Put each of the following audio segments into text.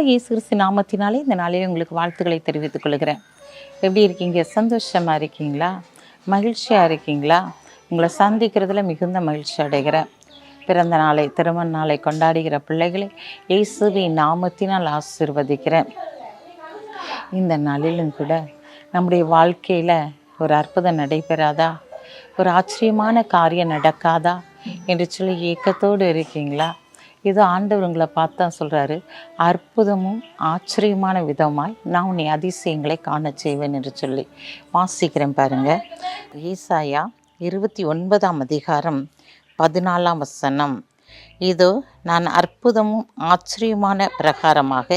இயேசு நாமத்தினாலே இந்த நாளில் உங்களுக்கு வாழ்த்துக்களை தெரிவித்துக் கொள்கிறேன். எப்படி இருக்கீங்க? சந்தோஷமாக இருக்கீங்களா? மகிழ்ச்சியாக இருக்கீங்களா? உங்களை சந்திக்கிறதுல மிகுந்த மகிழ்ச்சி அடைகிறேன். பிறந்த நாளை திருமண நாளை கொண்டாடுகிற பிள்ளைகளை இயேசுவின் நாமத்தினால் ஆசிர்வதிக்கிறேன். இந்த நாளிலும் கூட நம்முடைய வாழ்க்கையில் ஒரு அற்புதம் நடைபெறாதா? ஒரு ஆச்சரியமான காரியம் நடக்காதா? என்று சொல்லி ஏக்கத்தோடு இருக்கீங்களா? இது ஆண்டவருங்களை பார்த்தா சொல்கிறாரு அற்புதமும் ஆச்சரியமான விதமாய் நான் உன்னை அதிசயங்களை காண செய்வேன் என்று சொல்லி வாசிக்கிறேன் பாருங்கள் ஈசாயா இருபத்தி ஒன்பதாம் அதிகாரம் பதினாலாம் வசனம். இதோ நான் அற்புதமும் ஆச்சரியமான பிரகாரமாக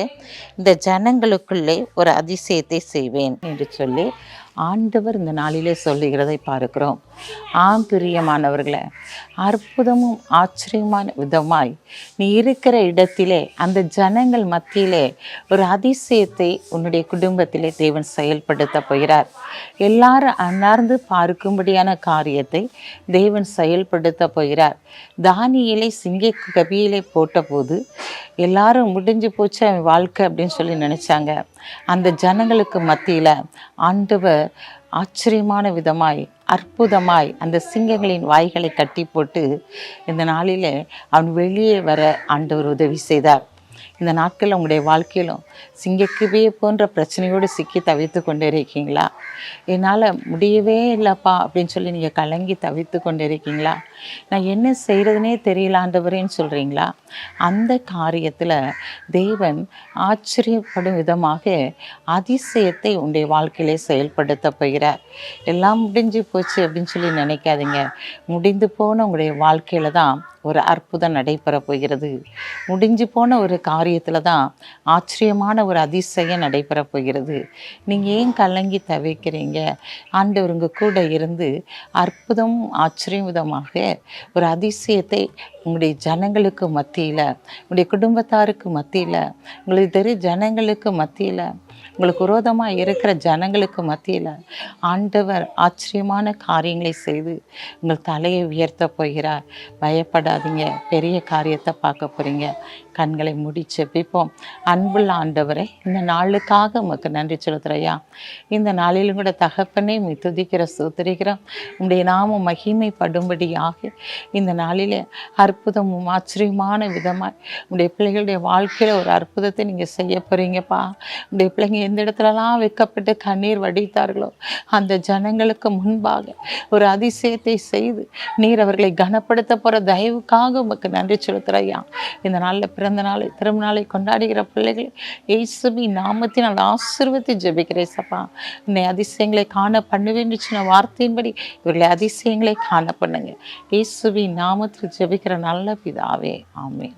இந்த ஜனங்களுக்குள்ளே ஒரு அதிசயத்தை செய்வேன் என்று சொல்லி ஆண்டவர் இந்த நாளிலே சொல்லுகிறதை பார்க்கிறோம். ஆம் பிரியமானவர்களே அற்புதமும் ஆச்சரியமான விதமாய் நீ இருக்கிற இடத்திலே அந்த ஜனங்கள் மத்தியிலே ஒரு அதிசயத்தை உன்னுடைய குடும்பத்திலே தேவன் செயல்படுத்த போகிறார். எல்லாரும் அன்னார்ந்து பார்க்கும்படியான காரியத்தை தேவன் செயல்படுத்த போகிறார். தானியலை சிங்க கபியிலே போட்டபோது எல்லாரும் முடிஞ்சு போச்சு அவன் வாழ்க்கை அப்படின்னு சொல்லி நினச்சாங்க. அந்த ஜனங்களுக்கு மத்தியில் ஆண்டவர் ஆச்சரியமான விதமாய் அற்புதமாய் அந்த சிங்கங்களின் வாய்களை கட்டி போட்டு இந்த நாளில் அவன் வெளியே வர ஆண்டவர் உதவி செய்தார். இந்த நாட்களில் உங்களுடைய வாழ்க்கையிலும் சிங்கக்குவே போன்ற பிரச்சனையோடு சிக்கி தவித்து கொண்டு இருக்கீங்களா? என்னால் முடியவே இல்லைப்பா அப்படின்னு சொல்லி நீங்கள் கலங்கி தவித்து கொண்டு இருக்கீங்களா? நான் என்ன செய்கிறதுனே தெரியலாண்டவரேன்னு சொல்கிறீங்களா அந்த காரியத்தில் தேவன் ஆச்சரியப்படும் விதமாக அதிசயத்தை உங்களுடைய வாழ்க்கையிலே செயல்படுத்த போகிறார். எல்லாம் முடிஞ்சு போச்சு அப்படின்னு சொல்லி நினைக்காதீங்க. முடிந்து போன உங்களுடைய வாழ்க்கையில் தான் ஒரு அற்புதம் நடைபெற போகிறது. முடிஞ்சு போன ஒரு காரியத்தில் தான் ஆச்சரியமான ஒரு அதிசயம் நடைபெற போகிறது. நீங்கள் ஏன் கலங்கி தவிக்கிறீங்க? ஆண்டவர் உங்கள் கூட இருந்து அற்புதம் ஆச்சரியம் விதமாக ஒரு அதிசயத்தை உங்களுடைய ஜனங்களுக்கு மத்தியில் உங்களுடைய குடும்பத்தாருக்கு மத்தியில் உங்களுக்கு தெரிய ஜனங்களுக்கு மத்தியில் உங்களுக்கு விரோதமாக இருக்கிற ஜனங்களுக்கு மத்தியில் ஆண்டவர் ஆச்சரியமான காரியங்களை செய்து உங்கள் தலையை உயர்த்த போகிறார். பயப்படாதீங்க. பெரிய காரியத்தை பார்க்க போகிறீங்க கண்களை முடிச்சு செப்பிப்போம் அன்புள்ள ஆண்டவரை இந்த நாளுக்காக உமக்கு நன்றி செலுத்துறையா இந்த நாளிலும் கூட தகப்பனே உம்மை துதிக்கிற சூத்திரிக்கிறோம் உங்களுடைய நாம மகிமைப்படும்படியாக இந்த நாளிலே அற்புதமும் ஆச்சரியமான விதமாக உங்களுடைய பிள்ளைகளுடைய வாழ்க்கையில் ஒரு அற்புதத்தை நீங்கள் செய்ய போகிறீங்கப்பா உங்களுடைய பிள்ளைங்க எந்த இடத்துலலாம் வைக்கப்பட்டு கண்ணீர் வடித்தார்களோ அந்த ஜனங்களுக்கு முன்பாக ஒரு அதிசயத்தை செய்து நீர் அவர்களை கனப்படுத்த போகிற தயவுக்காக உமக்கு நன்றி செலுத்துறையா இந்த நாளில் பிறந்த நாளை திரும்ப நாளை கொண்டாடுகிற பிள்ளைகளை ஏசுபி நாமத்தை நான் ஆசிர்வத்தை ஜெபிக்கிறேன் சப்பா உன்னை அதிசயங்களை காண பண்ணுவேன் சின்ன வார்த்தையின்படி இவர்களை அதிசயங்களை காண பண்ணுங்க. ஏசுபி நாமத்தில் ஜெபிக்கிற நல்ல பிதாவே ஆமென்.